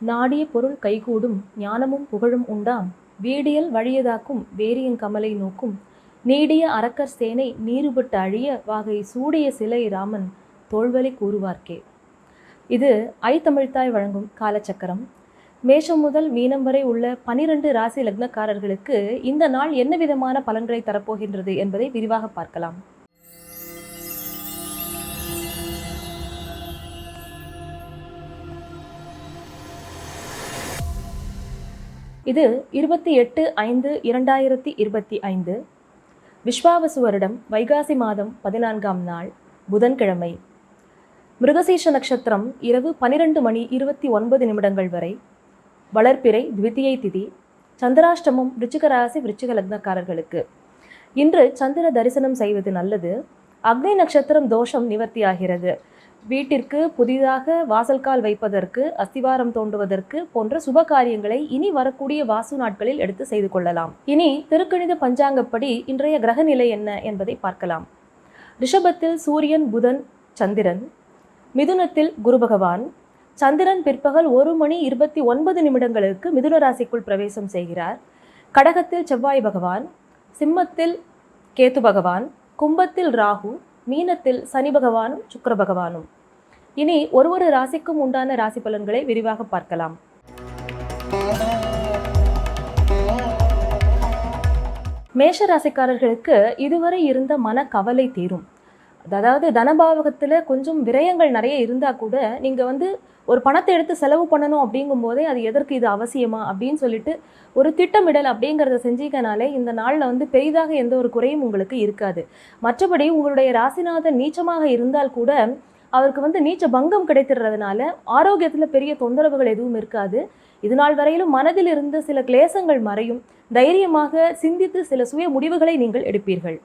நாடிய பொருள் கைகூடும் ஞானமும் புகழும் உண்டாம். வீடியல் வழியதாக்கும் வேரியங் கமலை நோக்கும். நீடிய அரக்கர் சேனை நீருபட்டு அழிய வாகை சூடிய சிலை ராமன் தோல்வலை கூறுவார்க்கே. இது ஐ வழங்கும் காலச்சக்கரம். மேஷம் முதல் மீனம் வரை உள்ள பனிரெண்டு ராசி லக்னக்காரர்களுக்கு இந்த நாள் என்ன விதமான பலன்களை தரப்போகின்றது என்பதை விரிவாக பார்க்கலாம். இது இருபத்தி எட்டு ஐந்து இரண்டாயிரத்தி இருபத்தி ஐந்து விஸ்வாவசு வருடம் வைகாசி மாதம் பதினான்காம் நாள் புதன்கிழமை. மிருகசீஷ நட்சத்திரம் இரவு பனிரெண்டு மணி இருபத்தி ஒன்பது நிமிடங்கள் வரை. வளர்ப்பிறை த்விதியை திதி சந்திராஷ்டமம் விருச்சிக ராசி விருச்சிக லக்னக்காரர்களுக்கு. இன்று சந்திர தரிசனம் செய்வது நல்லது. அக்னி நட்சத்திரம் தோஷம் நிவர்த்தியாகிறது. வீட்டிற்கு புதிதாக வாசல்கால் வைப்பதற்கு அஸ்திவாரம் தோண்டுவதற்கு போன்ற சுப காரியங்களை இனி வரக்கூடிய வாசு நாட்களில் எடுத்து செய்து கொள்ளலாம். இனி திருக்கணித பஞ்சாங்கப்படி இன்றைய கிரக நிலை என்ன என்பதை பார்க்கலாம். ரிஷபத்தில் சூரியன் புதன் சந்திரன். மிதுனத்தில் குரு பகவான். சந்திரன் பிற்பகல் ஒரு மணி இருபத்தி ஒன்பது நிமிடங்களுக்கு மிதுன ராசிக்குள் பிரவேசம் செய்கிறார். கடகத்தில் செவ்வாய் பகவான். சிம்மத்தில் கேத்து பகவான். கும்பத்தில் ராகு. மீனத்தில் சனி பகவானும் சுக்கர பகவானும். இனி ஒரு ஒரு ராசிக்கும் உண்டான ராசி பலன்களை விரிவாக பார்க்கலாம். மேஷ ராசிக்காரர்களுக்கு இதுவரை இருந்த மன கவலை தீரும். அதாவது தனபாவகத்தில் கொஞ்சம் விரயங்கள் நிறைய இருந்தால் கூட நீங்கள் வந்து ஒரு பணத்தை எடுத்து செலவு பண்ணணும் அப்படிங்கும் போதே அது எதற்கு இது அவசியமா அப்படின்னு சொல்லிட்டு ஒரு திட்டமிடல் அப்படிங்கிறத செஞ்சீங்கனாலே இந்த நாளில் வந்து பெரிதாக எந்த ஒரு குறையும் உங்களுக்கு இருக்காது. மற்றபடி உங்களுடைய ராசிநாதன் நீச்சமாக இருந்தால் கூட அவருக்கு வந்து நீச்ச பங்கம் கிடைத்திடுறதுனால ஆரோக்கியத்தில் பெரிய தொந்தரவுகள் எதுவும் இருக்காது. இது நாள் வரையிலும் மனதில் இருந்த சில கிளேசங்கள் மறையும். தைரியமாக சிந்தித்து சில சுய முடிவுகளை நீங்கள் எடுப்பீர்கள்.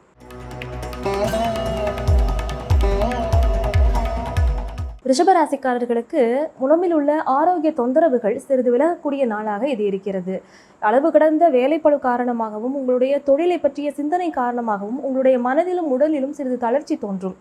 ரிஷபராசிக்காரர்களுக்கு உடம்பில் உள்ள ஆரோக்கிய தொந்தரவுகள் சிறிது விலகக்கூடிய நாளாக இது இருக்கிறது. அளவு கடந்த வேலைப்பழு காரணமாகவும் உங்களுடைய தொழிலை பற்றிய சிந்தனை காரணமாகவும் உங்களுடைய மனதிலும் உடலிலும் சிறிது தளர்ச்சி தோன்றும்.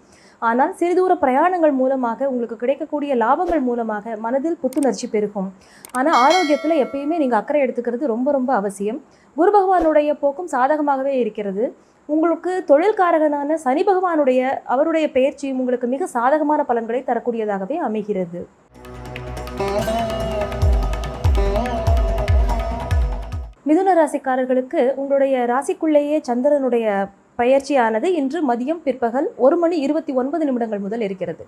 ஆனால் சிறிதூர பிரயாணங்கள் மூலமாக உங்களுக்கு கிடைக்கக்கூடிய லாபங்கள் மூலமாக மனதில் புத்துணர்ச்சி பெருகும். ஆனால் ஆரோக்கியத்தில் எப்பயுமே நீங்கள் அக்கறை எடுத்துக்கிறது ரொம்ப ரொம்ப அவசியம். குரு பகவானுடைய போக்கும் சாதகமாகவே இருக்கிறது. உங்களுக்கு தொழில்காரகனான சனி பகவானுடைய அவருடைய பெயர்ச்சியும் உங்களுக்கு மிக சாதகமான பலன்களை தரக்கூடியதாகவே அமைகிறது. மிதுன ராசிக்காரர்களுக்கு உங்களுடைய ராசிக்குள்ளேயே சந்திரனுடைய பயிற்சியானது இன்று மதியம் பிற்பகல் ஒரு மணி இருபத்தி ஒன்பது நிமிடங்கள் முதல் இருக்கிறது.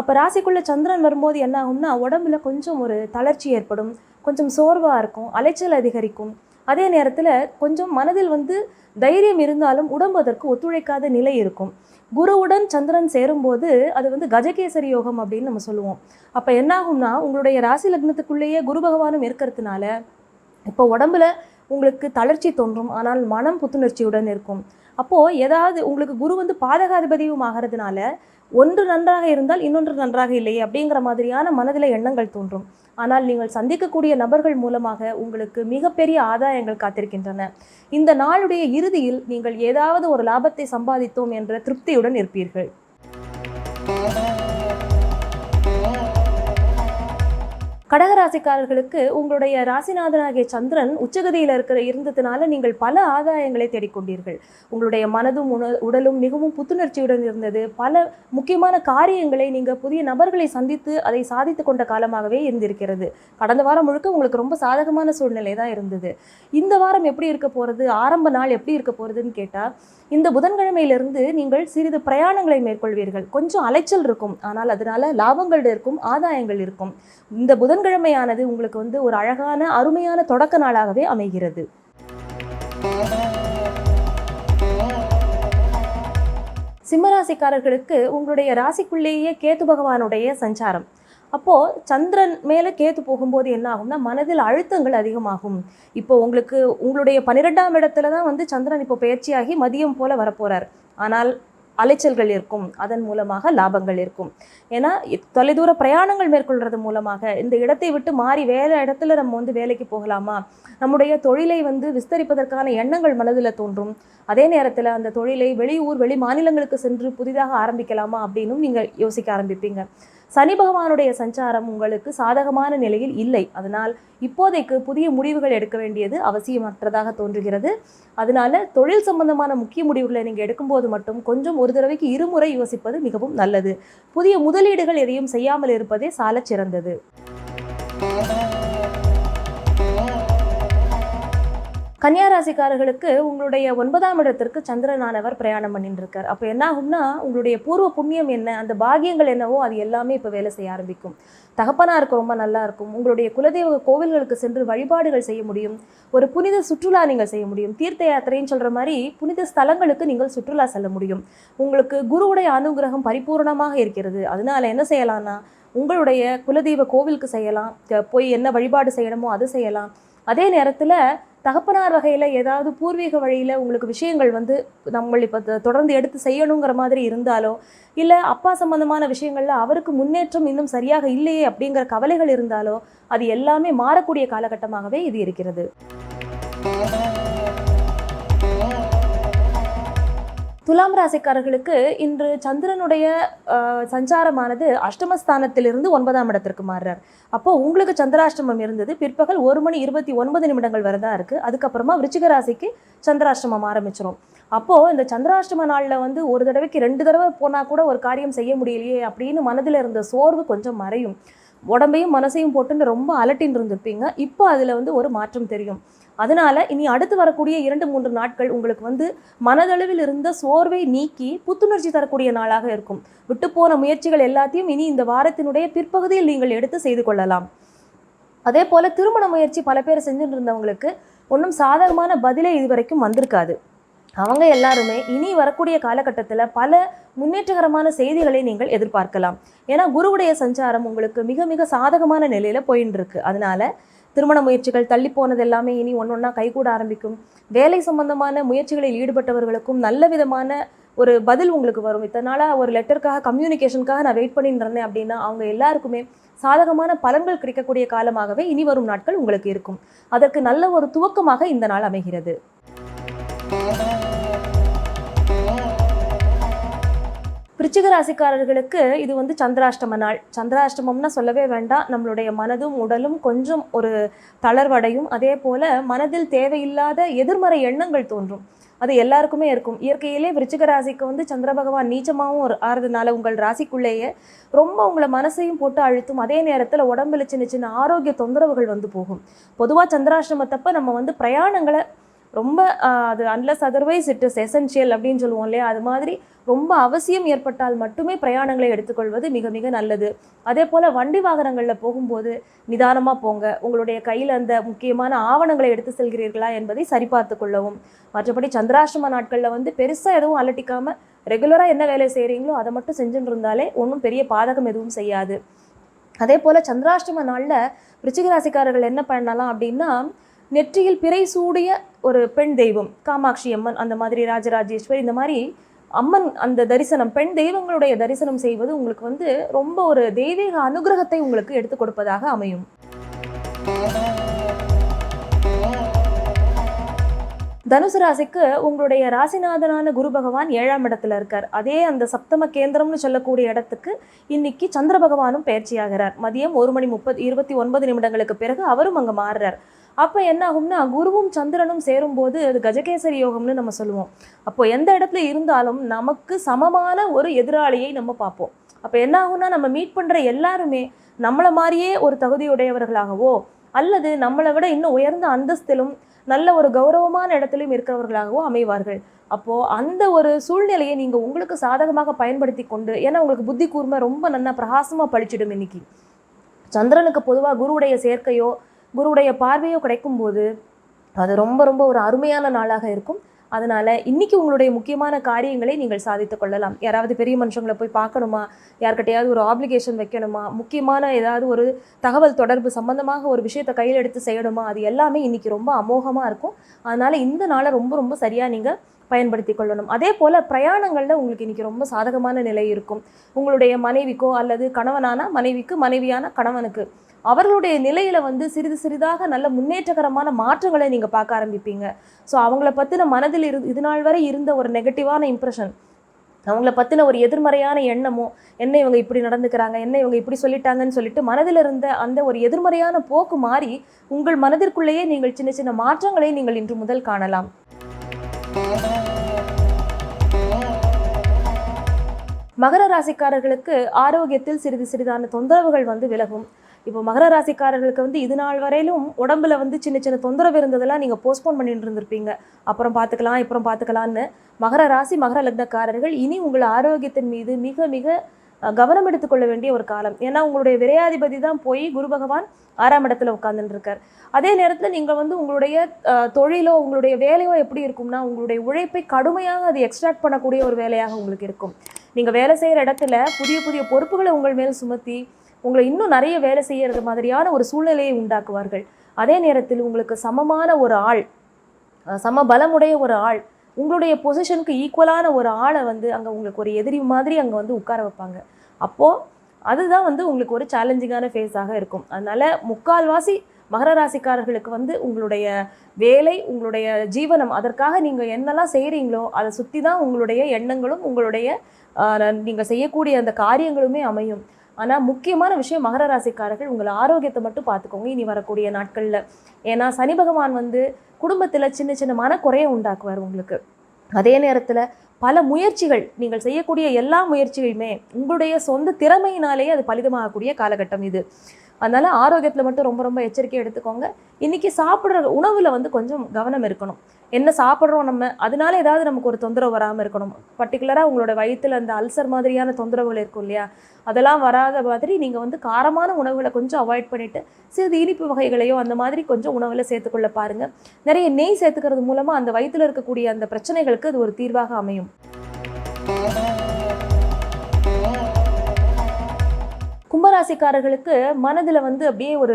அப்போ ராசிக்குள்ளே சந்திரன் வரும்போது என்ன ஆகும்னா உடம்புல கொஞ்சம் ஒரு தளர்ச்சி ஏற்படும் கொஞ்சம் சோர்வாக இருக்கும் அலைச்சல் அதிகரிக்கும். அதே நேரத்தில் கொஞ்சம் மனதில் வந்து தைரியம் இருந்தாலும் உடம்பு அதற்கு ஒத்துழைக்காத நிலை இருக்கும். குருவுடன் சந்திரன் சேரும்போது அது வந்து கஜகேசரி யோகம் அப்படின்னு நம்ம சொல்லுவோம். அப்போ என்னாகும்னா உங்களுடைய ராசி லக்னத்துக்குள்ளேயே குரு பகவானும் இருக்கிறதுனால இப்போ உடம்புல உங்களுக்கு தளர்ச்சி தோன்றும் ஆனால் மனம் புத்துணர்ச்சியுடன் இருக்கும். அப்போது ஏதாவது உங்களுக்கு குரு வந்து பாதகாதிபதியும் ஆகிறதுனால ஒன்று நன்றாக இருந்தால் இன்னொன்று நன்றாக இல்லையே அப்படிங்கிற மாதிரியான மனதில் எண்ணங்கள் தோன்றும். ஆனால் நீங்கள் சந்திக்கக்கூடிய நபர்கள் மூலமாக உங்களுக்கு மிகப்பெரிய ஆதாயங்கள் காத்திருக்கின்றன. இந்த நாளுடைய இறுதியில் நீங்கள் ஏதாவது ஒரு லாபத்தை சம்பாதித்தோம் என்ற திருப்தியுடன் இருப்பீர்கள். கடகராசிக்காரர்களுக்கு உங்களுடைய ராசிநாதனாகிய சந்திரன் உச்சகதியில் இருக்கிற இருந்ததுனால நீங்கள் பல ஆதாயங்களை தேடிக்கொண்டீர்கள். உங்களுடைய மனதும் உடலும் மிகவும் புத்துணர்ச்சியுடன் இருந்தது. பல முக்கியமான காரியங்களை நீங்கள் புதிய நபர்களை சந்தித்து அதை சாதித்து கொண்ட காலமாகவே இருந்திருக்கிறது. கடந்த வாரம் முழுக்க உங்களுக்கு ரொம்ப சாதகமான சூழ்நிலை தான் இருந்தது. இந்த வாரம் எப்படி இருக்க போகிறது ஆரம்ப நாள் எப்படி இருக்க போகிறதுன்னு கேட்டால் இந்த புதன்கிழமையிலிருந்து நீங்கள் சிறிது பிரயாணங்களை மேற்கொள்வீர்கள். கொஞ்சம் அலைச்சல் இருக்கும். ஆனால் அதனால லாபங்கள் இருக்கும் ஆதாயங்கள் இருக்கும். இந்த புதன்கிழமையானது உங்களுக்கு வந்து ஒரு அழகான அருமையான தொடக்க நாளாகவே அமைகிறது. சிம்மராசிக்காரர்களுக்கு உங்களுடைய ராசிக்குள்ளேயே கேத்து பகவானுடைய சஞ்சாரம். அப்போது சந்திரன் மேலே கேத்து போகும்போது என்ன ஆகும்னா மனதில் அழுத்தங்கள் அதிகமாகும். இப்போ உங்களுக்கு உங்களுடைய பன்னிரெண்டாம் இடத்துல தான் வந்து சந்திரன் இப்போ பயிற்சியாகி மதியம் போல வரப்போகிறார் ஆனால் அலைச்சல்கள் இருக்கும். அதன் மூலமாக லாபங்கள் இருக்கும். ஏன்னா தொலைதூர பிரயாணங்கள் மேற்கொள்றது மூலமாக இந்த இடத்தை விட்டு மாறி வேலை இடத்துல நம்ம வந்து வேலைக்கு போகலாமா? நம்முடைய தொழிலை வந்து விஸ்தரிப்பதற்கான எண்ணங்கள் மனதில் தோன்றும். அதே நேரத்தில் அந்த தொழிலை வெளியூர் வெளி மாநிலங்களுக்கு சென்று புதிதாக ஆரம்பிக்கலாமா அப்படின்னும் நீங்கள் யோசிக்க ஆரம்பிப்பீங்க. சனி பகவானுடைய சஞ்சாரம் உங்களுக்கு சாதகமான நிலையில் இல்லை. அதனால் இப்போதைக்கு புதிய முடிவுகள் எடுக்க வேண்டியது அவசியமற்றதாக தோன்றுகிறது. அதனால தொழில் சம்பந்தமான முக்கிய முடிவுகளை நீங்கள் எடுக்கும்போது மட்டும் கொஞ்சம் ஒரு தடவைக்கு இருமுறை யோசிப்பது மிகவும் நல்லது. புதிய முதலீடுகள் எதையும் செய்யாமல் இருப்பதே சால சிறந்தது கன்னியா ராசிக்காரர்களுக்கு உங்களுடைய ஒன்பதாம் இடத்திற்கு சந்திரனானவர் பிரயாணம் பண்ணிட்டு இருக்கார் அப்போ என்ன ஆகும்னா உங்களுடைய பூர்வ புண்ணியம் என்ன அந்த பாகியங்கள் என்னவோ அது எல்லாமே இப்போ வேலை செய்ய ஆரம்பிக்கும். தகப்பனாருக்கு ரொம்ப நல்லா இருக்கும். உங்களுடைய குலதெய்வ கோவில்களுக்கு சென்று வழிபாடுகள் செய்ய முடியும். ஒரு புனித சுற்றுலா நீங்கள் செய்ய முடியும். தீர்த்த யாத்திரைன்னு சொல்கிற மாதிரி புனித ஸ்தலங்களுக்கு நீங்கள் சுற்றுலா செல்ல முடியும். உங்களுக்கு குருவுடைய அனுகிரகம் பரிபூர்ணமாக இருக்கிறது. அதனால என்ன செய்யலாம்னா உங்களுடைய குலதெய்வ கோவிலுக்கு செய்யலாம். போய் என்ன வழிபாடு செய்யணுமோ அது செய்யலாம். அதே நேரத்தில் தகப்பனார் வகையில் ஏதாவது பூர்வீக வழியில் உங்களுக்கு விஷயங்கள் வந்து நம்ம இப்போ தொடர்ந்து எடுத்து செய்யணுங்கிற மாதிரி இருந்தாலோ இல்லை அப்பா சம்பந்தமான விஷயங்களில் அவருக்கு முன்னேற்றம் இன்னும் சரியாக இல்லையே அப்படிங்கிற கவலைகள் இருந்தாலோ அது எல்லாமே மாறக்கூடிய காலகட்டமாகவே இது இருக்கிறது. துலாம் ராசிக்காரர்களுக்கு இன்று சந்திரனுடைய சஞ்சாரமானது அஷ்டமஸ்தானத்திலிருந்து ஒன்பதாம் இடத்திற்கு மாறுறார். அப்போ உங்களுக்கு சந்திராஷ்டமம் இருந்தது. பிற்பகல் ஒரு மணி இருபத்தி ஒன்பது நிமிடங்கள் வரை தான் இருக்கு. அதுக்கப்புறமா விருச்சிக ராசிக்கு சந்திராஷ்டமம் ஆரம்பிச்சிடும் அப்போ இந்த சந்திராஷ்டம நாளில் வந்து ஒரு தடவைக்கு ரெண்டு தடவை போனால் கூட ஒரு காரியம் செய்ய முடியலையே அப்படின்னு மனதில் இருந்த சோர்வு கொஞ்சம் மறையும். உடம்பையும் மனசையும் போட்டுன்னு ரொம்ப அலட்டின்னு இருந்திருப்பீங்க. இப்போ அதில் வந்து ஒரு மாற்றம் தெரியும். அதனால இனி அடுத்து வரக்கூடிய இரண்டு மூன்று நாட்கள் உங்களுக்கு வந்து மனதளவில் இருந்த சோர்வை நீக்கி புத்துணர்ச்சி தரக்கூடிய நாளாக இருக்கும். விட்டுப்போன முயற்சிகள் எல்லாத்தையும் இனி இந்த வாரத்தினுடைய பிற்பகுதியில் நீங்கள் எடுத்து செய்து கொள்ளலாம். அதே போல திருமண முயற்சி பல பேர் செஞ்சுட்டு இருந்தவங்களுக்கு ஒன்றும் சாதகமான பதிலே இதுவரைக்கும் வந்திருக்காது. அவங்க எல்லாருமே இனி வரக்கூடிய காலகட்டத்தில் பல முன்னேற்றகரமான செய்திகளை நீங்கள் எதிர்பார்க்கலாம். ஏன்னா குருவுடைய சஞ்சாரம் உங்களுக்கு மிக மிக சாதகமான நிலையில் போயின்னு இருக்கு அதனால திருமண முயற்சிகள் தள்ளி போனது எல்லாமே இனி ஒன்றொன்னா கைகூட ஆரம்பிக்கும். வேலை சம்பந்தமான முயற்சிகளில் ஈடுபட்டவர்களுக்கும் நல்ல விதமான ஒரு பதில் உங்களுக்கு வரும். இத்தனை நாளாக ஒரு லெட்டருக்காக கம்யூனிகேஷனுக்காக நான் வெயிட் பண்ணிட்டு இருந்தேன் அப்படின்னா அவங்க எல்லாருக்குமே சாதகமான பலன்கள் கிடைக்கக்கூடிய காலமாகவே இனி வரும் நாட்கள் உங்களுக்கு இருக்கும். அதற்கு நல்ல ஒரு துவக்கமாக இந்த நாள் அமைகிறது. விருச்சிக ராசிக்காரர்களுக்கு இது வந்து சந்திராஷ்டம நாள். சந்திராஷ்டமம்னா சொல்லவே வேண்டாம். நம்மளுடைய மனதும் உடலும் கொஞ்சம் ஒரு தளர்வடையும். அதே போல மனதில் தேவையில்லாத எதிர்மறை எண்ணங்கள் தோன்றும். அது எல்லாருக்குமே இருக்கும். இயற்கையிலே விருச்சிக ராசிக்கு வந்து சந்திர பகவான் நீச்சமாகவும் ஒரு ஆறுறதுனால உங்கள் ராசிக்குள்ளேயே ரொம்ப உங்களை மனசையும் போட்டு அழுத்தும். அதே நேரத்தில் உடம்புல சின்ன சின்ன ஆரோக்கிய தொந்தரவுகள் வந்து போகும். பொதுவாக சந்திராஷ்டமத்தப்ப நம்ம வந்து பிரயாணங்களை ரொம்ப அது unless otherwise it is essential அப்படின்னு சொல்லுவோம் இல்லையா? அது மாதிரி ரொம்ப அவசியம் ஏற்பட்டால் மட்டுமே பிரயாணங்களை எடுத்துக்கொள்வது மிக மிக நல்லது. அதே போல் வண்டி வாகனங்களில் போகும்போது நிதானமாக போங்க. உங்களுடைய கையில் அந்த முக்கியமான ஆவணங்களை எடுத்து செல்கிறீர்களா என்பதை சரிபார்த்து கொள்ளவும். மற்றபடி சந்திராஷ்டம நாட்களில் வந்து பெருசாக எதுவும் அலட்டிக்காமல் ரெகுலராக என்ன வேலை செய்கிறீங்களோ அதை மட்டும் செஞ்சுட்டு இருந்தாலே ஒன்றும் பெரிய பாதகம் எதுவும் செய்யாது. அதே போல் சந்திராஷ்டம நாளில் ரிச்சிகராசிக்காரர்கள் என்ன பண்ணலாம் அப்படின்னா நெற்றியில் பிறை சூடிய ஒரு பெண் தெய்வம் காமாட்சி அம்மன் அந்த மாதிரி ராஜராஜேஸ்வரி இந்த மாதிரி அம்மன் அந்த தரிசனம் பெண் தெய்வங்களுடைய தரிசனம் செய்வது உங்களுக்கு வந்து ரொம்ப ஒரு தெய்வீக அனுகிரகத்தை உங்களுக்கு எடுத்து கொடுப்பதாக அமையும். தனுசு ராசிக்கு உங்களுடைய ராசிநாதனான குரு பகவான் ஏழாம் இடத்துல இருக்கார். அதே அந்த சப்தம கேந்திரம்னு சொல்லக்கூடிய இடத்துக்கு இன்னைக்கு சந்திர பகவானும் பயிற்சியாகிறார். மதியம் ஒரு மணி முப்பது இருபத்தி ஒன்பது நிமிடங்களுக்கு பிறகு அவரும் அங்கே மாறுறார். அப்போ என்ன ஆகும்னா குருவும் சந்திரனும் சேரும்போது அது கஜகேசரி யோகம்னு நம்ம சொல்லுவோம். அப்போ எந்த இடத்துல இருந்தாலும் நமக்கு சமமான ஒரு எதிராளியை நம்ம பார்ப்போம். அப்போ என்ன ஆகும்னா நம்ம மீட் பண்ணுற எல்லாருமே நம்மளை மாதிரியே ஒரு தகுதியுடையவர்களாகவோ அல்லது நம்மளை விட இன்னும் உயர்ந்த அந்தஸ்திலும் நல்ல ஒரு கௌரவமான இடத்திலும் இருக்கிறவர்களாகவோ அமைவார்கள். அப்போது அந்த ஒரு சூழ்நிலையை நீங்கள் உங்களுக்கு சாதகமாக பயன்படுத்தி கொண்டு ஏன்னா உங்களுக்கு புத்தி கூர்மை ரொம்ப நல்லா பிரகாசமாக பழிச்சிடும் இன்னைக்கு. சந்திரனுக்கு பொதுவாக குருவுடைய சேர்க்கையோ குருவுடைய பார்வையோ கிடைக்கும்போது அது ரொம்ப ரொம்ப ஒரு அருமையான நாளாக இருக்கும். அதனால் இன்னைக்கு உங்களுடைய முக்கியமான காரியங்களை நீங்கள் சாதித்து கொள்ளலாம். யாராவது பெரிய மனுஷங்களை போய் பார்க்கணுமா? யார்கிட்டையாவது ஒரு ஆப்ளிகேஷன் வைக்கணுமா? முக்கியமான ஏதாவது ஒரு தகவல் தொடர்பு சம்பந்தமாக ஒரு விஷயத்தை கையில் எடுத்து செய்யணுமா? அது எல்லாமே இன்னைக்கு ரொம்ப அமோகமாக இருக்கும். அதனால் இந்த நாளை ரொம்ப ரொம்ப சரியாக நீங்கள் பயன்படுத்தி கொள்ளணும். அதே போல் பிரயாணங்களில் உங்களுக்கு இன்றைக்கி ரொம்ப சாதகமான நிலை இருக்கும். உங்களுடைய மனைவிக்கோ அல்லது கணவனான மனைவிக்கு மனைவியான கணவனுக்கு அவர்களுடைய நிலையில் வந்து சிறிது சிறிதாக நல்ல முன்னேற்றகரமான மாற்றங்களை நீங்கள் பார்க்க ஆரம்பிப்பீங்க. ஸோ அவங்கள பற்றின மனதில் இரு இது நாள் வரை இருந்த ஒரு நெகட்டிவான இம்ப்ரெஷன் அவங்கள பற்றின ஒரு எதிர்மறையான எண்ணமோ என்ன இவங்க இப்படி நடந்துக்கிறாங்க என்ன இவங்க இப்படி சொல்லிட்டாங்கன்னு சொல்லிட்டு மனதில் இருந்த அந்த ஒரு எதிர்மறையான போக்கு மாறி உங்கள் மனதிற்குள்ளேயே நீங்கள் சின்ன சின்ன மாற்றங்களை நீங்கள் இன்று முதல் காணலாம். மகர ராசிக்காரர்களுக்கு ஆரோக்கியத்தில் சிறிது சிறிதான தொந்தரவுகள் வந்து விலகும். இப்போ மகர ராசிக்காரர்களுக்கு வந்து இது நாள் வரையிலும் உடம்புல வந்து சின்ன சின்ன தொந்தரவு இருந்ததெல்லாம் நீங்கள் போஸ்ட்போன் பண்ணிட்டு இருந்திருப்பீங்க. அப்புறம் பார்த்துக்கலாம் அப்புறம் பார்த்துக்கலான்னு மகர ராசி மகர லக்னக்காரர்கள் இனி உங்கள் ஆரோக்கியத்தின் மீது மிக மிக கவனம் எடுத்துக்கொள்ள வேண்டிய ஒரு காலம். ஏன்னா உங்களுடைய விரையாதிபதி தான் போய் குரு பகவான் ஆறாம் இடத்துல உட்கார்ந்துட்டு அதே நேரத்தில் நீங்கள் வந்து உங்களுடைய தொழிலோ உங்களுடைய வேலையோ எப்படி இருக்கும்னா உங்களுடைய உழைப்பை கடுமையாக அது எக்ஸ்ட்ராக்ட் பண்ணக்கூடிய ஒரு வேலையாக உங்களுக்கு இருக்கும். நீங்கள் வேலை செய்கிற இடத்துல புதிய புதிய பொறுப்புகளை உங்கள் மேல் சுமத்தி உங்களை இன்னும் நிறைய வேலை செய்யறது மாதிரியான ஒரு சூழ்நிலையை உண்டாக்குவார்கள். அதே நேரத்தில் உங்களுக்கு சமமான ஒரு ஆள் சம பலமுடைய ஒரு ஆள் உங்களுடைய பொசிஷனுக்கு ஈக்குவலான ஒரு ஆளை வந்து அங்கே உங்களுக்கு ஒரு எதிரி மாதிரி அங்கே வந்து உட்கார வைப்பாங்க. அப்போது அதுதான் வந்து உங்களுக்கு ஒரு சேலஞ்சிங்கான ஃபேஸாக இருக்கும். அதனால முக்கால்வாசி மகர ராசிக்காரர்களுக்கு வந்து உங்களுடைய வேலை உங்களுடைய ஜீவனம் அதற்காக நீங்கள் என்னெல்லாம் செய்கிறீங்களோ அதை சுற்றி தான் உங்களுடைய எண்ணங்களும் உங்களுடைய நீங்கள் செய்யக்கூடிய அந்த காரியங்களுமே அமையும். ஆனால் முக்கியமான விஷயம் மகர ராசிக்காரர்கள் உங்கள் ஆரோக்கியத்தை மட்டும் பார்த்துக்கோங்க. இனி வரக்கூடிய நாட்களில். ஏன்னா சனி பகவான் வந்து குடும்பத்தில் சின்ன சின்ன மனக்குறையை உண்டாக்குவார் உங்களுக்கு. அதே நேரத்தில் பல முயற்சிகள் நீங்கள் செய்யக்கூடிய எல்லா முயற்சிகளுமே உங்களுடைய சொந்த திறமையினாலேயே அது பலிதமாகக்கூடிய காலகட்டம் இது. அதனால் ஆரோக்கியத்தில் மட்டும் ரொம்ப ரொம்ப எச்சரிக்கை எடுத்துக்கோங்க. இன்றைக்கி சாப்பிட்ற உணவில் வந்து கொஞ்சம் கவனம் இருக்கணும். என்ன சாப்பிட்றோம் நம்ம? அதனால ஏதாவது நமக்கு ஒரு தொந்தரவு வராமல் இருக்கணும். பர்டிகுலராக உங்களோட வயிற்றில் அந்த அல்சர் மாதிரியான தொந்தரவுகள் இருக்கும் இல்லையா? அதெல்லாம் வராத மாதிரி நீங்கள் வந்து காரமான உணவுகளை கொஞ்சம் அவாய்ட் பண்ணிவிட்டு சிறிது இனிப்பு வகைகளையோ அந்த மாதிரி கொஞ்சம் உணவில் சேர்த்துக்கொள்ள பாருங்க. நிறைய நெய் சேர்த்துக்கிறது மூலமாக அந்த வயிற்றில் இருக்கக்கூடிய அந்த பிரச்சனைகளுக்கு அது ஒரு தீர்வாக அமையும். கும்பராசிக்காரர்களுக்கு மனதில் வந்து அப்படியே ஒரு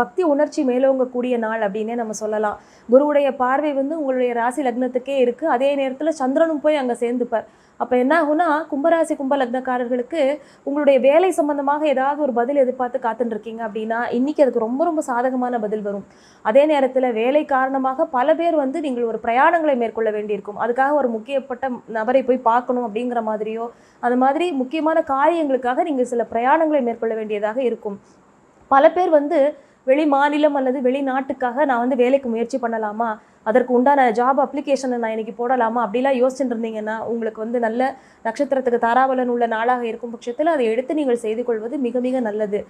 பக்தி உணர்ச்சி மேலோங்கக்கூடிய நாள் அப்படின்னே நம்ம சொல்லலாம். குருவுடைய பார்வை வந்து உங்களுடைய ராசி லக்னத்துக்கே இருக்குது அதே நேரத்தில் சந்திரனும் போய் அங்கே சேர்ந்துப்பார். அப்போ என்ன ஆகும்னா கும்பராசி கும்பலக்னக்காரர்களுக்கு உங்களுடைய வேலை சம்பந்தமாக ஏதாவது ஒரு பதில் எதிர்பார்த்து காத்துட்டுருக்கீங்க அப்படின்னா இன்னைக்கு அதுக்கு ரொம்ப ரொம்ப சாதகமான பதில் வரும். அதே நேரத்தில் வேலை காரணமாக பல பேர் வந்து நீங்கள் ஒரு பிரயாணங்களை மேற்கொள்ள வேண்டியிருக்கும். அதுக்காக ஒரு முக்கியப்பட்ட நபரை போய் பார்க்கணும் அப்படிங்கிற மாதிரியோ அந்த மாதிரி முக்கியமான காரியங்களுக்காக நீங்கள் சில பிரயாணங்களை மேற்கொள்ள வேண்டியதாக இருக்கும். பல பேர் வந்து வெளி மாநிலம் அல்லது வெளிநாட்டுக்காக நான் வந்து வேலைக்கு முயற்சி பண்ணலாமா? அதற்கு உண்டான ஜாப் அப்ளிகேஷனை நான் இன்னைக்கு போடலாமா? அப்படிலாம் யோசிச்சுட்டு இருந்தீங்கன்னா உங்களுக்கு வந்து நல்ல நட்சத்திரத்துக்கு தாராபலன் உள்ள நாளாக இருக்கும் பட்சத்தில் அதை எடுத்து நீங்கள் செய்து கொள்வது மிக மிக நல்லது.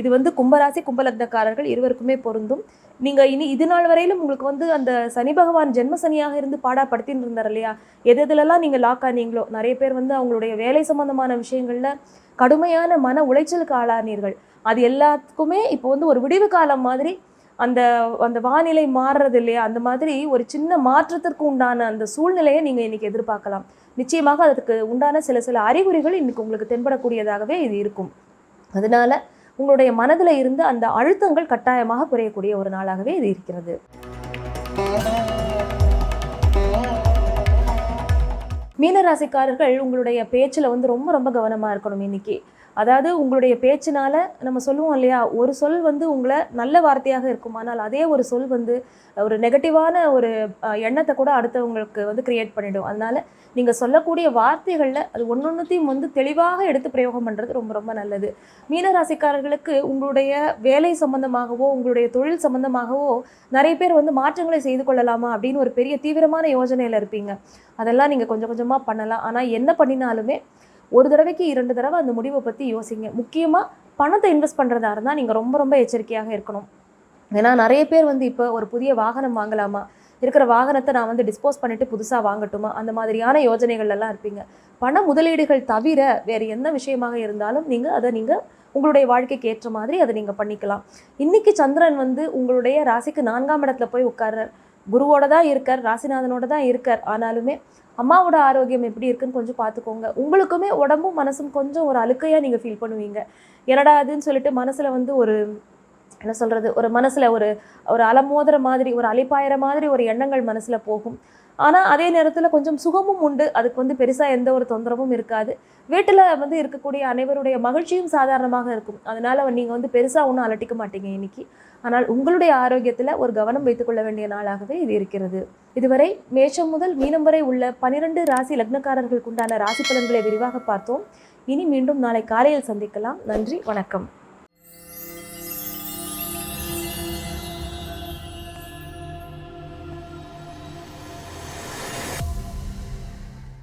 இது வந்து கும்பராசி கும்பலக்னக்காரர்கள் இருவருக்குமே பொருந்தும். நீங்கள் இனி இது நாள் வரையிலும் உங்களுக்கு வந்து அந்த சனி பகவான் ஜென்ம சனியாக இருந்து பாடாப்படுத்தின்னு இருந்தார் இல்லையா? எது எதுலலாம் நீங்கள் லாக் ஆனீங்களோ நிறைய பேர் வந்து அவங்களுடைய வேலை சம்பந்தமான விஷயங்களில் கடுமையான மன உளைச்சலுக்கு ஆளானீர்கள். அது எல்லாத்துக்குமே இப்போ வந்து ஒரு விடிவு காலம் மாதிரி அந்த அந்த வானிலை மாறுறது இல்லையா? அந்த மாதிரி ஒரு சின்ன மாற்றத்திற்கு உண்டான அந்த சூழ்நிலையை நீங்கள் இன்றைக்கி எதிர்பார்க்கலாம். நிச்சயமாக அதுக்கு உண்டான சில சில அறிகுறிகள் இன்னைக்கு உங்களுக்கு தென்படக்கூடியதாகவே இது இருக்கும். அதனால உங்களுடைய மனதில் இருந்து அந்த அழுத்தங்கள் கட்டாயமாக குறையக்கூடிய ஒரு நாளாகவே இது இருக்கிறது. மீனராசிக்காரர்கள் உங்களுடைய பேச்சில் வந்து ரொம்ப ரொம்ப கவனமாக இருக்கணும் இன்னைக்கு. அதாவது உங்களுடைய பேச்சினால நம்ம சொல்லுவோம் இல்லையா ஒரு சொல் வந்து உங்களை நல்ல வார்த்தையாக இருக்கும் ஆனால் அதே ஒரு சொல் வந்து ஒரு நெகட்டிவான ஒரு எண்ணத்தை கூட அடுத்தவங்களுக்கு வந்து கிரியேட் பண்ணிடும். அதனால நீங்கள் சொல்லக்கூடிய வார்த்தைகளில் அது ஒன்னொன்றுத்தையும் வந்து தெளிவாக எடுத்து பிரயோகம் பண்ணுறது ரொம்ப ரொம்ப நல்லது. மீனராசிக்காரர்களுக்கு உங்களுடைய வேலை சம்பந்தமாகவோ உங்களுடைய தொழில் சம்பந்தமாகவோ நிறைய பேர் வந்து மாற்றங்களை செய்து கொள்ளலாமா அப்படின்னு ஒரு பெரிய தீவிரமான யோஜனையில் இருப்பீங்க. அதெல்லாம் நீங்கள் கொஞ்சம் கொஞ்சமாக பண்ணலாம். ஆனால் என்ன பண்ணினாலுமே ஒரு தடவைக்கு இரண்டு தடவை அந்த முடிவை பற்றி யோசிங்க. முக்கியமாக பணத்தை இன்வெஸ்ட் பண்ணுறதா இருந்தால் நீங்கள் ரொம்ப ரொம்ப எச்சரிக்கையாக இருக்கணும். ஏன்னா நிறைய பேர் வந்து இப்போ ஒரு புதிய வாகனம் வாங்கலாமா? இருக்கிற வாகனத்தை நான் வந்து டிஸ்போஸ் பண்ணிட்டு புதுசாக வாங்கட்டுமா? அந்த மாதிரியான யோஜனைகள்லாம் இருப்பீங்க. பண முதலீடுகள் தவிர வேறு எந்த விஷயமாக இருந்தாலும் நீங்கள் அதை நீங்கள் உங்களுடைய வாழ்க்கைக்கு ஏற்ற மாதிரி அதை நீங்கள் பண்ணிக்கலாம். இன்னைக்கு சந்திரன் வந்து உங்களுடைய ராசிக்கு நான்காம் இடத்துல போய் உட்கார்றார். குருவோட தான் இருக்கார் ராசிநாதனோட தான் இருக்கார். ஆனாலுமே அம்மாவோட ஆரோக்கியம் எப்படி இருக்குன்னு கொஞ்சம் பார்த்துக்கோங்க. உங்களுக்குமே உடம்பும் மனசும் கொஞ்சம் ஒரு அழுக்கையாக நீங்கள் ஃபீல் பண்ணுவீங்க. என்னடா அதுன்னு சொல்லிட்டு மனசில் வந்து ஒரு என்ன சொல்கிறது ஒரு மனசில் ஒரு ஒரு அலமோதுற மாதிரி ஒரு அலைப்பாயிற மாதிரி ஒரு எண்ணங்கள் மனசில் போகும். ஆனால் அதே நேரத்தில் கொஞ்சம் சுகமும் உண்டு. அதுக்கு வந்து பெருசாக எந்த ஒரு தொந்தரவும் இருக்காது. வீட்டில் வந்து இருக்கக்கூடிய அனைவருடைய மகிழ்ச்சியும் சாதாரணமாக இருக்கும். அதனால் நீங்கள் வந்து பெருசாக ஒன்றும் அலட்டிக்க மாட்டீங்க இன்னைக்கு. ஆனால் உங்களுடைய ஆரோக்கியத்தில் ஒரு கவனம் வைத்துக்கொள்ள வேண்டிய நாளாகவே இது இருக்கிறது. இதுவரை மேஷம் முதல் மீனம் வரை உள்ள பனிரெண்டு ராசி லக்னக்காரர்களுக்கு உண்டான ராசி பலன்களை விரிவாக பார்த்தோம். இனி மீண்டும் நாளை காலையில் சந்திக்கலாம். நன்றி வணக்கம்.